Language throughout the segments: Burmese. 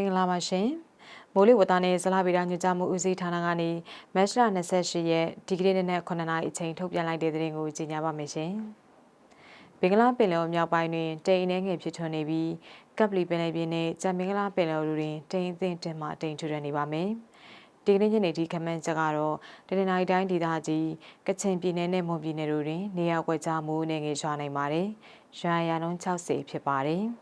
္ဂလာပါရှင်မိုးလေဝသနဲ့ဇလဗေဒညွှန်ကြားမှုဦးစီးဌာနကနေမတ်လ28ရက်ဒီကနေ့နေ့နဲ့9နာရီအချိန်ထုတ်ပြန်လိုက်တဲ့သတင်းကိုကြီးညာပါမယ်ရှင်ဘင်္ဂလားပင်လယ်မြောက်ပိုင်းတွင်တိမ်အနှဲငယ်ဖြစ်ထွန်းနေပြီးကပ်ပလီပင်လယ်ပြင်နဲ့ဂျမ်မင်္ဂလာပင်လယ်တို့တွင်တိမ်အသင့်တင်မှတိမ်ထူထန်နေပါမယ်ဒီကနေ့ညနေဒီခမန်းချက်ကတော့တနင်္လာရီတိုင်းဒေသကြီးကချင်ပြည်နယ်နဲ့မွန်ပြည်နယ်တို့တွင် နေရာကွက်ကြားမိုးနေငယ်ရွာနိုင်ပါတယ်။ရွာရနှုန်း60ဖြစ်ပါတယ်။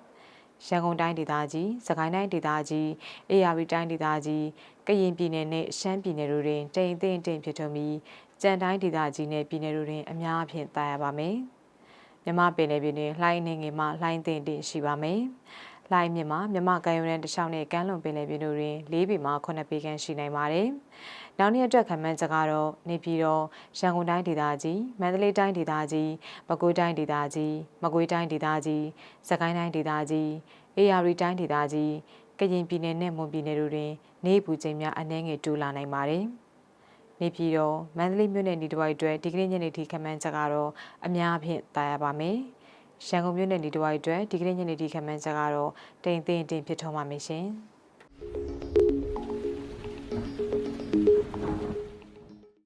ရန်ကုန်တိုင်းဒေသကြီး၊စကိုင်းတိုင်းဒေသကြီး၊အေရဝတီတိုင်းဒေသကြီး၊ကရင်ပြည်နယ်နဲ့ရှမ်းပြည်နယ်တို့တွင်တိမ်အထင်တင်ဖြစ်ထွန်းပြီးကြံတိုင်းဒေသကြီးနဲ့ပြည်နယ်တို့တွင်အများအပြားတာယာပါမယ်။မြမပင်လယ်ပြင်တွင်လှိုင်းနေငယ်မှလှိုင်းတင်တင်ရှိပါမယ်။ လှိုင်းမြမှာမြမကံရုံနဲ့တခြားနဲ့ကမ်းလွန်ပင်လယ်ပြင်တို့တွင်၄ပေမှ9ပေခန့်ရှိနိုင်ပါတယ်။နောက်နေ့အတွက်ခံမှန်းချက်ကတော့နေပြည်တော်ရန်ကုန်တိုင်းဒေသကြီးမန္တလေးတိုင်းဒေသကြီးပဲခူးတိုင်းဒေသကြီးမကွေးတိုင်းဒေသကြီးစကိုင်းတိုင်းဒေသကြီးအေရရီတိုင်းဒေသကြီးကရင်ပြည်နယ်နဲ့မွန်ပြည်နယ်တို့တွင် နေပူချိန်များအနည်းငယ်တိုးလာနိုင်ပါတယ်။နေပြည်တော်မန္တလေးမြို့နယ်ဒီတစ်ဝိုက်အတွက်ဒီကနေ့ညနေထိခန့်မှန်းချက်ကတော့အများအပြားတာရပါမယ်။ ရန်ကုန်မြို့နယ်ဒီတစ်ဝိုက်အတွက်ဒီကနေ့ညနေထိခန့်မှန်းချက်ကတော့တိမ်သိမ့်တင်ဖြစ်ထွန်းပါမယ်ရှင်။